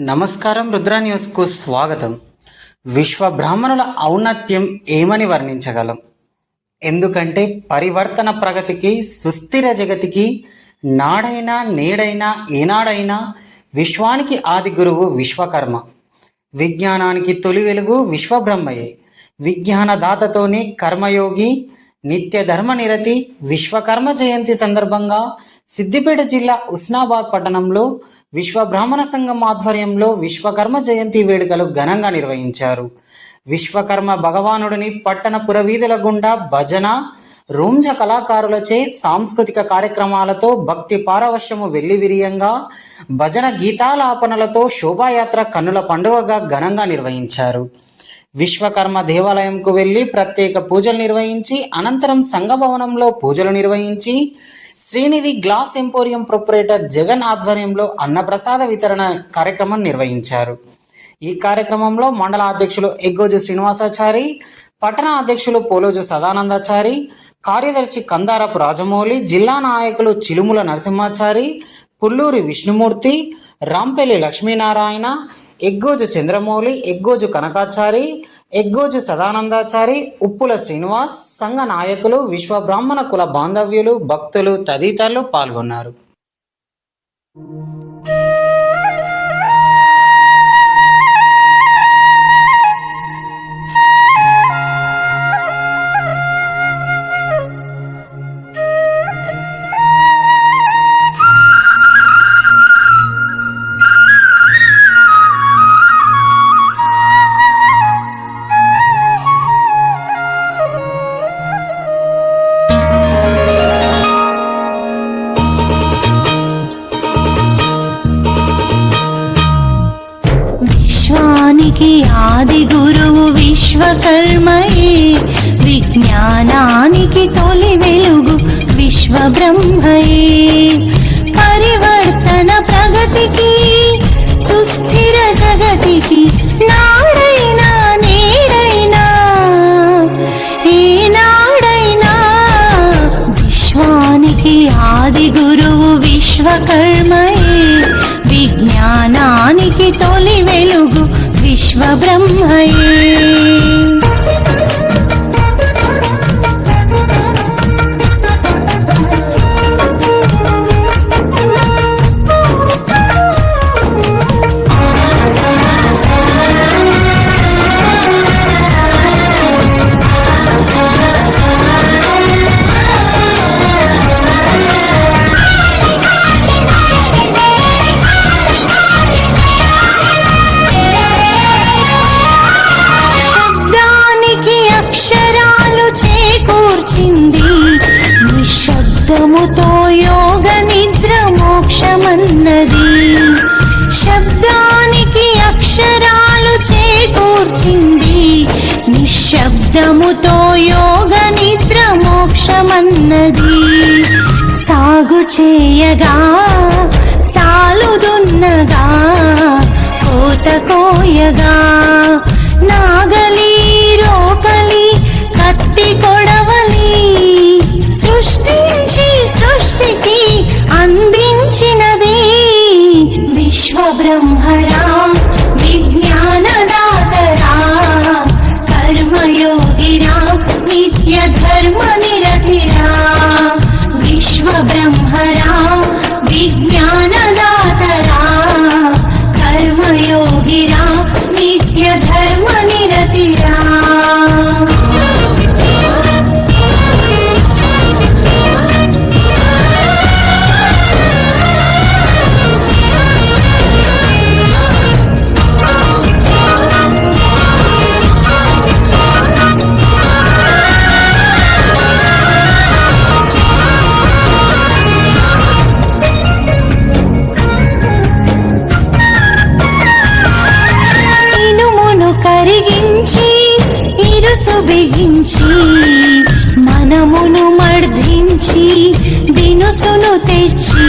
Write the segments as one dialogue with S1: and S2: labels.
S1: నమస్కారం రుద్ర న్యూస్కు స్వాగతం. విశ్వ బ్రాహ్మణుల ఔన్నత్యం ఏమని వర్ణించగలం? ఎందుకంటే పరివర్తన ప్రగతికి సుస్థిర జగతికి నాడైనా నేడైనా ఏనాడైనా విశ్వానికి ఆది గురువు విశ్వకర్మ. విజ్ఞానానికి తొలి వెలుగు విశ్వబ్రహ్మయే. విజ్ఞానదాతతోనే కర్మయోగి నిత్య ధర్మ నిరతి విశ్వకర్మ జయంతి సందర్భంగా సిద్దిపేట జిల్లా ఉస్నాబాద్ పట్టణంలో విశ్వ బ్రాహ్మణ సంఘం ఆధ్వర్యంలో విశ్వకర్మ జయంతి వేడుకలు ఘనంగా నిర్వహించారు. విశ్వకర్మ భగవానుడిని పట్టణ పురవీధుల గుండా భజన రూంజ కళాకారులచే సాంస్కృతిక కార్యక్రమాలతో భక్తి పారవశ్యము వెల్లివిరియంగా భజన గీతాలాపనలతో శోభాయాత్ర కన్నుల పండుగగా ఘనంగా నిర్వహించారు. విశ్వకర్మ దేవాలయంకు వెళ్ళి ప్రత్యేక పూజలు నిర్వహించి అనంతరం సంఘభవనంలో పూజలు నిర్వహించి Srinidhi glass emporium proprietor Jagan ఆధ్వర్యంలో అన్నప్రసాద వితరణ కార్యక్రమం నిర్వహించారు. ఈ కార్యక్రమంలో మండల అధ్యక్షులు ఎగ్గోజు శ్రీనివాసాచారి పట్టణ అధ్యక్షులు పోలోజు సదానందాచారి కార్యదర్శి కందారపు రాజమౌళి జిల్లా నాయకులు చిలుముల నరసింహాచారి పుల్లూరి విష్ణుమూర్తి రాంపల్లి లక్ష్మీనారాయణ ఎగ్గోజు చంద్రమౌళి ఎగ్గోజు కనకాచారి ఎగ్గోజు సదానందాచారి ఉప్పుల శ్రీనివాస్ సంఘ నాయకులు విశ్వ బ్రాహ్మణ కుల బాంధవ్యులు భక్తులు తదితరులు పాల్గొన్నారు.
S2: కర్మయే విజ్ఞానానికి తొలి వెలుగు విశ్వ బ్రహ్మయే పరివర్తన ప్రగతికి సుస్థిర జగతికి నాడైనా నేడైనా ఏనాడైనా విశ్వానికి ఆది గురువు విశ్వకర్మయే. విజ్ఞానానికి తొలి వెలుగు విశ్వ నిశ్శబ్దముతో యోగ నిద్ర మోక్షమన్నది. సాగు చేయగా సాలుదున్నగా కోత కోయగా. నాగలి రోకలి కత్తి కొడవలి సృష్టించి సృష్టికి అందించినది విశ్వ బ్రహ్మరా मिथ्य धर्म निरतिरा विश्व ब्रह्मरा वि దినుసును తెచ్చి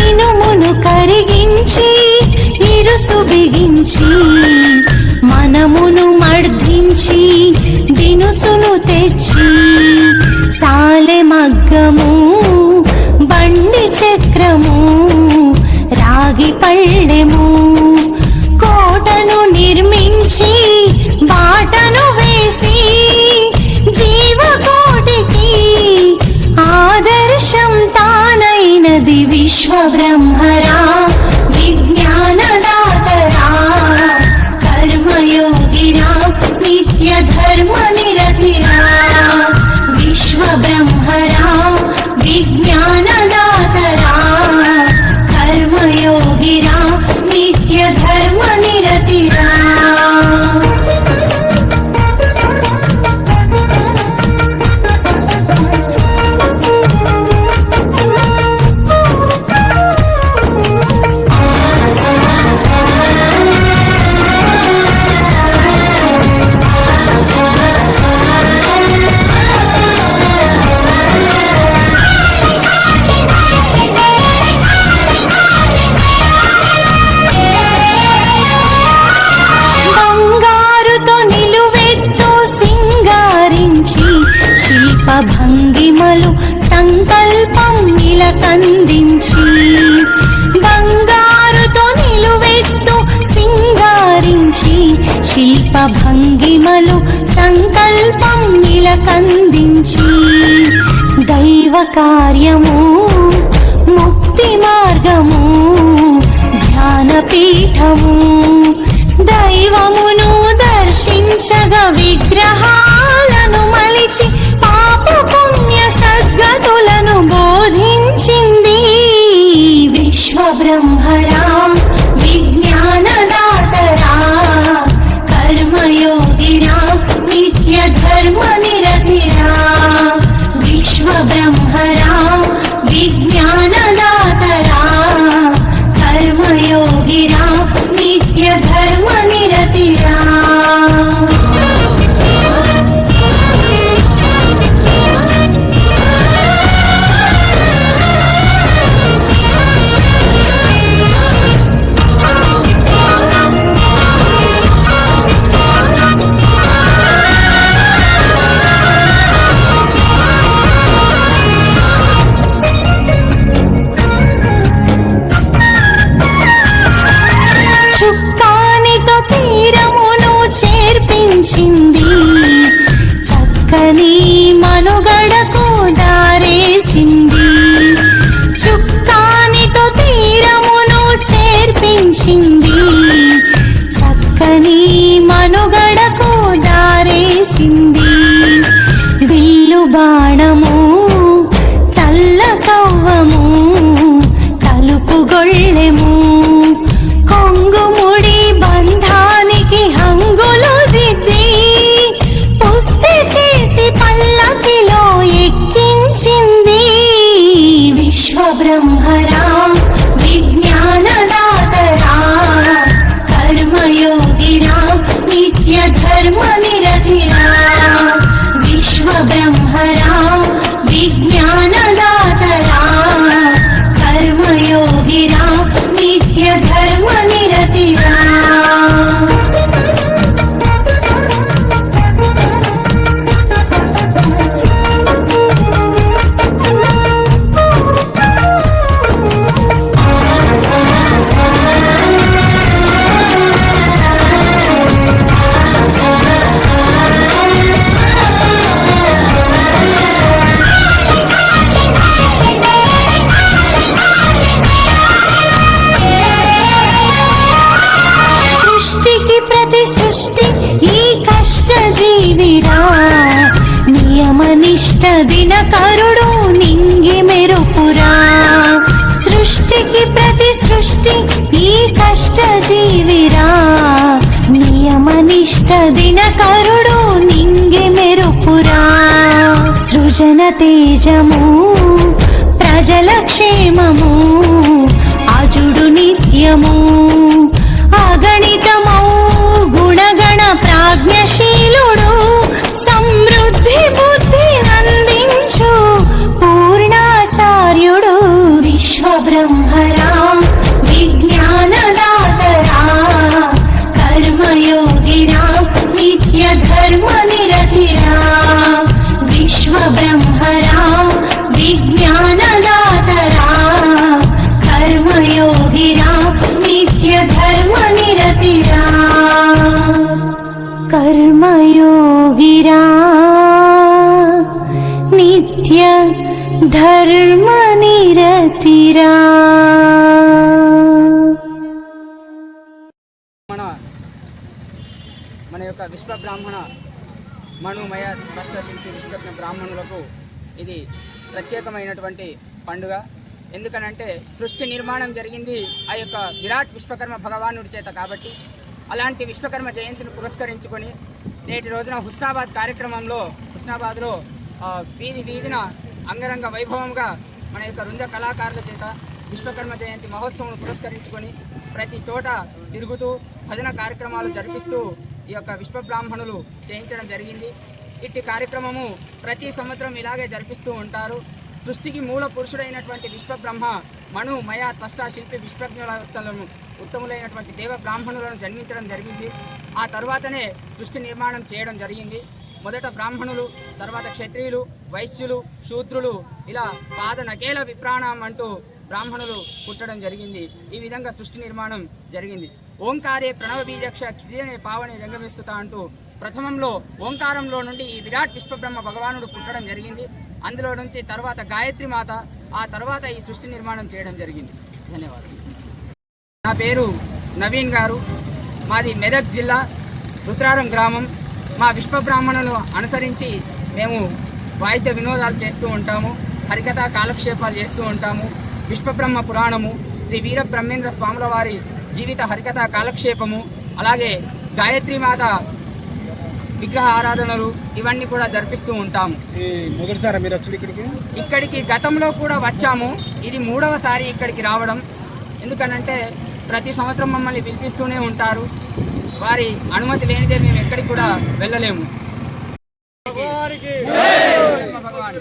S2: ఇనుమును కరిగించి ఇరుసు బిగించి మనమును మర్ధించి దినుసును తెచ్చి సాలె మగ్గము బండి చక్రము రాగి పళ్ళెము కందించి దైవ కార్యము ముక్తి మార్గము జ్ఞానపీఠము. దైవమును దర్శించగ విగ్రహా యువజన తేజము ప్రజల క్షేమము అజుడు నిత్యము. అగణితమౌ గుణగణ
S3: ప్రాజ్ఞశీలు రాష్ట్ర శిల్పి బ్రాహ్మణులకు ఇది ప్రత్యేకమైనటువంటి పండుగ. ఎందుకనంటే సృష్టి నిర్మాణం జరిగింది ఆ యొక్క విరాట్ విశ్వకర్మ భగవానుడి చేత కాబట్టి అలాంటి విశ్వకర్మ జయంతిని పురస్కరించుకొని నేటి రోజున హుస్నాబాద్ కార్యక్రమంలో హుస్నాబాద్లో వీధి వీధిన అంగరంగ వైభవంగా మన యొక్క వృంద కళాకారుల చేత విశ్వకర్మ జయంతి మహోత్సవం పురస్కరించుకొని ప్రతి చోట తిరుగుతూ భజన కార్యక్రమాలు జరిపిస్తూ ఈ యొక్క విశ్వ బ్రాహ్మణులు చేయించడం జరిగింది. ఇట్టి కార్యక్రమము ప్రతి సంవత్సరం ఇలాగే జరిపిస్తూ ఉంటారు. సృష్టికి మూల పురుషుడైనటువంటి విశ్వబ్రహ్మ మను మయ త్వష్ట శిల్పి విశ్వజ్ఞులను ఉత్తములైనటువంటి దేవ బ్రాహ్మణులను జన్మించడం జరిగింది. ఆ తర్వాతనే సృష్టి నిర్మాణం చేయడం జరిగింది. మొదట బ్రాహ్మణులు తర్వాత క్షత్రియులు వైశ్యులు శూద్రులు ఇలా పాద నకేల విప్రాణం అంటూ బ్రాహ్మణులు పుట్టడం జరిగింది. ఈ విధంగా సృష్టి నిర్మాణం జరిగింది. ఓంకారే ప్రణవ బీజక్ష క్షిజనే పావని రంగమిస్తుత అంటూ ప్రథమంలో ఓంకారంలో నుండి ఈ విరాట్ విశ్వబ్రహ్మ భగవానుడు పుట్టడం జరిగింది. అందులో నుంచి తర్వాత గాయత్రి మాత ఆ తర్వాత ఈ సృష్టి నిర్మాణం చేయడం జరిగింది. ధన్యవాదాలు. నా పేరు నవీన్ గారు. మాది మెదక్ జిల్లా రుద్రారం గ్రామం. మా విశ్వబ్రాహ్మణులు అనుసరించి మేము వాయిద్య వినోదాలు చేస్తూ ఉంటాము. హరికథ కాలక్షేపాలు చేస్తూ ఉంటాము. విశ్వబ్రహ్మ పురాణము శ్రీ వీర బ్రహ్మేంద్ర స్వాముల వారి జీవిత హరికథ కాలక్షేపము అలాగే గాయత్రి మాత విగ్రహ ఆరాధనలు ఇవన్నీ కూడా జరిపిస్తూ ఉంటాము
S4: ఈ మొదటిసారి మీరు వచ్చి ఇక్కడికి
S3: ఇక్కడికి గతంలో కూడా వచ్చాము ఇది మూడవసారి ఇక్కడికి రావడం ఎందుకనంటే ప్రతి సంవత్సరం మమ్మల్ని పిలిపిస్తూనే ఉంటారు వారి అనుమతి లేనిదే మేము ఎక్కడికి కూడా వెళ్ళలేము భగవాన్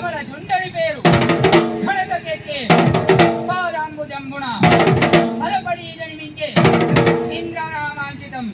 S3: కమల జుండడి పేరు. ఖడకెక్కే పాదాంబు జంబున అలపడి జన్మించే ఇంద్రనామాంకితం.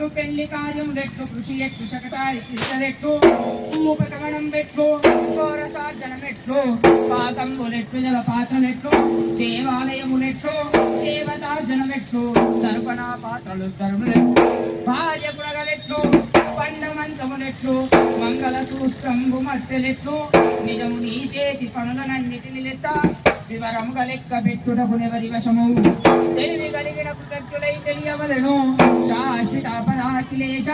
S3: ఎట్లు పెళ్ళి కార్యం రెట్లు కృషి ఎట్లు శకటారి కృష్ణరెట్లు ఉపకమనం పెట్లు ఘోరసార్జనమెట్లు పాకంబులెట్లు జలపాత్రలెట్లు దేవాలయములెట్లు దేవతార్జనమెట్లు దర్పణ పాత్రలు ధర్ములెట్లు భార్య పురగలెట్లు పండమంతములెట్లు మంగళ సూత్రంబు మట్టెలెట్లు నిజము నీ చేతి పనులనన్నిటిని లెస్స. వివరముగా లెక్క పెట్టుటకు నెవరి వశము తెలివి కలిగిన కృతజ్ఞులై తెలియవలను శాశ్వత పరాకిలేశ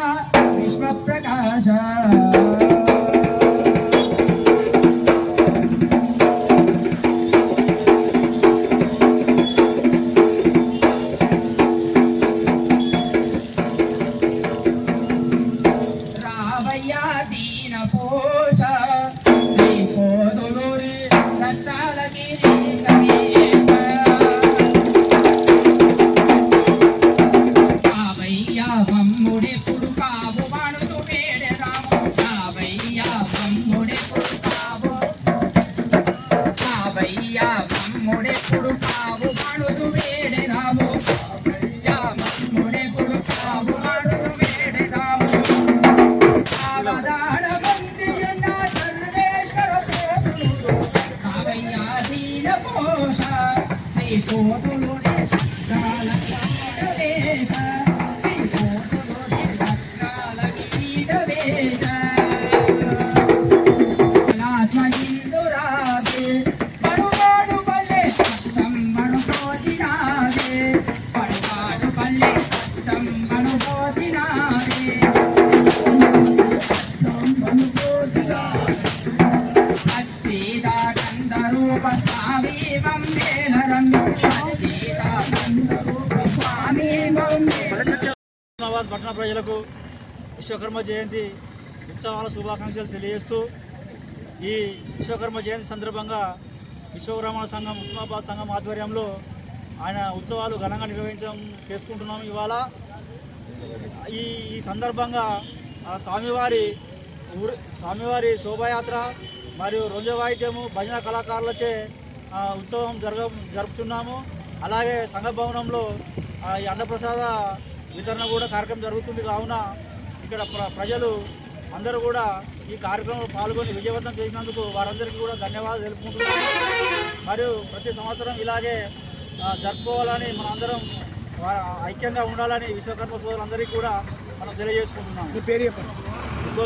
S3: విశ్వ ప్రకాశ
S5: ప్రజలకు విశ్వకర్మ జయంతి ఉత్సవాల శుభాకాంక్షలు తెలియజేస్తూ ఈ విశ్వకర్మ జయంతి సందర్భంగా విశ్వబ్రాహ్మణ సంఘం ఉస్మాబాద్ సంఘం ఆధ్వర్యంలో ఆయన ఉత్సవాలు ఘనంగా నిర్వహించడం చేసుకుంటున్నాం ఇవాళ. ఈ ఈ సందర్భంగా ఆ స్వామివారి ఊరి స్వామివారి శోభాయాత్ర మరియు రోజు వాయిద్యము భజన కళాకారులచే ఉత్సవం జరగ జరుపుతున్నాము. అలాగే సంఘ భవనంలో ఈ అన్నప్రసాద వితరణ కూడా కార్యక్రమం జరుగుతుంది. కావున ఇక్కడ ప్ర ప్రజలు అందరూ కూడా ఈ కార్యక్రమంలో పాల్గొని విజయవంతం చేసినందుకు వారందరికీ కూడా ధన్యవాదాలు తెలుపుకుంటున్నాము మరియు ప్రతి సంవత్సరం ఇలాగే జరుపుకోవాలని మనందరం ఐక్యంగా ఉండాలని విశ్వకర్మ సోదరులందరికీ కూడా మనం తెలియజేసుకుంటున్నాం
S4: మీ పేరు చెప్పండి.
S5: ఇంకో